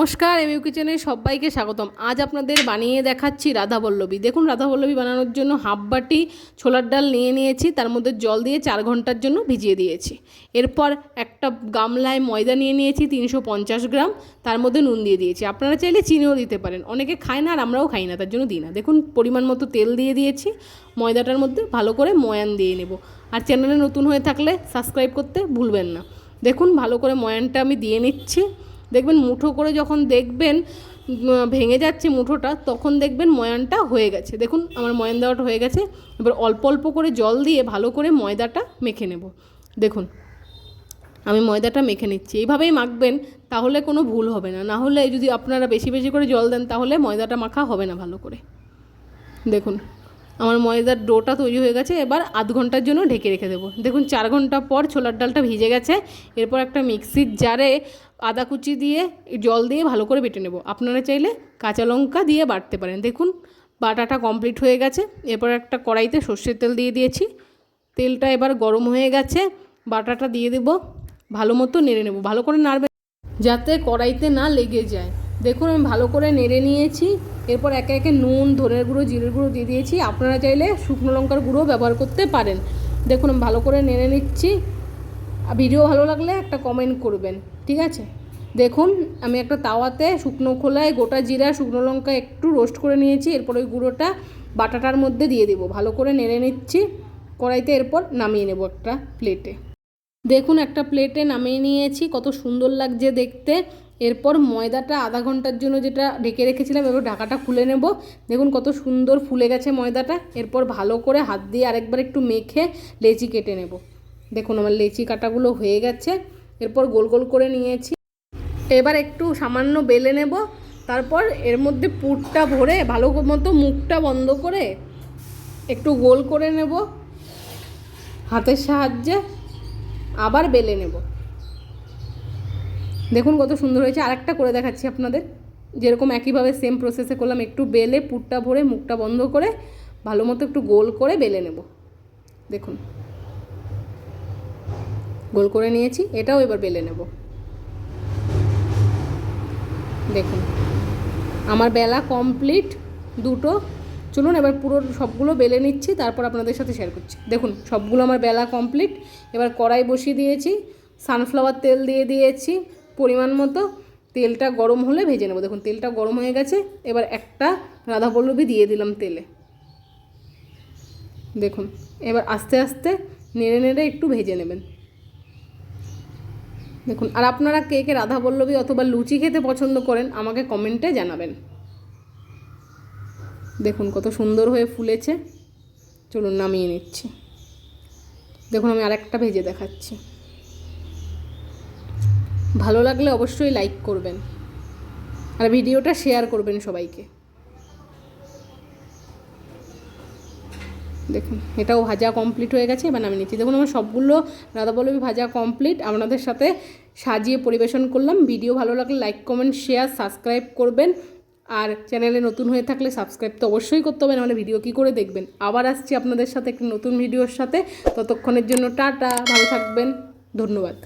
নমস্কার, এমইউ কিচেনে সবাইকে স্বাগতম। আজ আপনাদের বানিয়ে দেখাচ্ছি রাধাবল্লভী। দেখুন, রাধাবল্লভী বানানোর জন্য হাফ বাটি ছোলার ডাল নিয়ে নিয়েছি, তার মধ্যে জল দিয়ে চার ঘণ্টার জন্য ভিজিয়ে দিয়েছি। এরপর একটা গামলায় ময়দা নিয়ে নিয়েছি, তিনশো পঞ্চাশ গ্রাম, তার মধ্যে নুন দিয়ে দিয়েছি। আপনারা চাইলে চিনিও দিতে পারেন। অনেকে খায় না আর আমরাও খাই না, তার জন্য দিই না। দেখুন, পরিমাণ মতো তেল দিয়ে দিয়েছি, ময়দাটার মধ্যে ভালো করে ময়ান দিয়ে নেব। আর চ্যানেলে নতুন হয়ে থাকলে সাবস্ক্রাইব করতে ভুলবেন না। দেখুন, ভালো করে ময়ানটা আমি দিয়ে নিচ্ছি। দেখবেন মুঠো করে যখন দেখবেন ভেঙে যাচ্ছে মুঠোটা, তখন দেখবেন ময়ানটা হয়ে গেছে। দেখুন, আমার ময়ান দেওয়াটা হয়ে গেছে। এবার অল্প অল্প করে জল দিয়ে ভালো করে ময়দাটা মেখে নেব। দেখুন, আমি ময়দাটা মেখে নিচ্ছি। এইভাবেই মাখবেন, তাহলে কোনো ভুল হবে না। না হলে যদি আপনারা বেশি বেশি করে জল দেন, তাহলে ময়দাটা মাখা হবে না ভালো করে। দেখুন আমার ময়দার ডোটা তৈরি হয়ে গেছে, এবার আধ ঘণ্টার জন্য ঢেকে রেখে দেবো। দেখুন, চার ঘণ্টা পর ছোলার ডালটা ভিজে গেছে। এরপর একটা মিক্সির জারে আদা কুচি দিয়ে জল দিয়ে ভালো করে বেটে নেব। আপনারা চাইলে কাঁচা লঙ্কা দিয়ে বাটতে পারেন। দেখুন, বাটাটা কমপ্লিট হয়ে গেছে। এরপর একটা কড়াইতে সর্ষের তেল দিয়ে দিয়েছি। তেলটা এবার গরম হয়ে গেছে। বাটাটা দিয়ে দেব। ভালো মতো নেড়ে নেব। ভালো করে নাড়বে যাতে কড়াইতে না লেগে যায়। দেখুন, আমি ভালো করে নেড়ে নিয়েছি। এরপর একে একে নুন, ধনের গুঁড়ো, জিরের গুঁড়ো দিয়ে দিয়েছি। আপনারা চাইলে শুকনো লঙ্কার গুঁড়ো ব্যবহার করতে পারেন। দেখুন, আমি ভালো করে নেড়ে নিচ্ছি। আর ভিডিও ভালো লাগলে একটা কমেন্ট করবেন, ঠিক আছে? দেখুন, আমি একটা তাওয়াতে শুকনো খোলায় গোটা জিরা, শুকনো লঙ্কা একটু রোস্ট করে নিয়েছি। এরপর ওই গুঁড়োটা বাটাটার মধ্যে দিয়ে দেবো। ভালো করে নেড়ে নিচ্ছি। কড়াইতে এরপর নামিয়ে নেব একটা প্লেটে দেখুন, একটা প্লেটে নামিয়ে নিয়েছি। কত সুন্দর লাগছে দেখতে। এরপর ময়দাটা আধা ঘণ্টার জন্য যেটা ঢেকে রেখেছিলাম, এবার ঢাকাটা খুলে নেব। দেখুন কত সুন্দর ফুলে গেছে ময়দাটা। এরপর ভালো করে হাত দিয়ে আরেকবার একটু মেখে লেচি কেটে নেব। দেখুন আমার লেচি কাটাগুলো হয়ে গেছে। এরপর গোল গোল করে নিয়েছি। এবার একটু সামান্য বেলে নেব। তারপর এর মধ্যে পুরটা ভরে ভালো মতো মুখটা বন্ধ করে একটু গোল করে নেব। হাতের সাহায্যে আবার বেলে নেব। দেখুন কত সুন্দর হয়েছে। আরেকটা করে দেখাচ্ছি আপনাদের। যেরকম একইভাবে সেম প্রসেসে করলাম, একটু বেলে পুরটা ভরে মুখটা বন্ধ করে ভালো মতো একটু গোল করে বেলে নেব। দেখুন। গোল করে নিয়েছি, এটাও এবার বেলে নেব। দেখুন। আমার বেলা কমপ্লিট দুটো। চলুন এবার পুরো সবগুলো বেলে নিচ্ছি, তারপর আপনাদের সাথে শেয়ার করছি। দেখুন, সবগুলো আমার বেলা কমপ্লিট এবার কড়াই বসিয়ে দিয়েছি সানফ্লাওয়ার তেল দিয়ে দিয়েছি পরিমাণ মতো তেলটা গরম হলে ভেজে নেব। দেখুন, তেলটা গরম হয়ে গেছে, এবার একটা রাধা পল্লবী দিয়ে দিলাম তেলে। দেখুন, এবার আস্তে আস্তে নেড়ে নেড়ে একটু ভেজে নেবেন। দেখুন, আর আপনারা কে কে রাধা পল্লবী অথবা লুচি খেতে পছন্দ করেন, আমাকে কমেন্টে জানাবেন। দেখুন, কত সুন্দর হয়ে ফুলেছে। চলুন, নামিয়ে নিচ্ছি। দেখুন, আমি আরেকটা ভেজে দেখাচ্ছি। ভালো লাগলে অবশ্যই লাইক করবেন। আর ভিডিওটা শেয়ার করবেন সবাইকে। দেখুন, এটাও ভাজা কমপ্লিট হয়ে গেছে, এবার আমি নিচ্ছি। দেখুন, আমার সবগুলো রাধাবল্লভী ভাজা কমপ্লিট আপনাদের সাথে সাজিয়ে পরিবেশন করলাম। ভিডিও ভালো লাগলে লাইক কমেন্ট শেয়ার সাবস্ক্রাইব করবেন। আর চ্যানেলে নতুন হয়ে থাকলে সাবস্ক্রাইব তো অবশ্যই করতে হবে, নাহলে ভিডিও কী করে দেখবেন? আবার আসছি আপনাদের সাথে একটি নতুন ভিডিওর সাথে। ততক্ষণের জন্য টাটা, ভালো থাকবেন। ধন্যবাদ।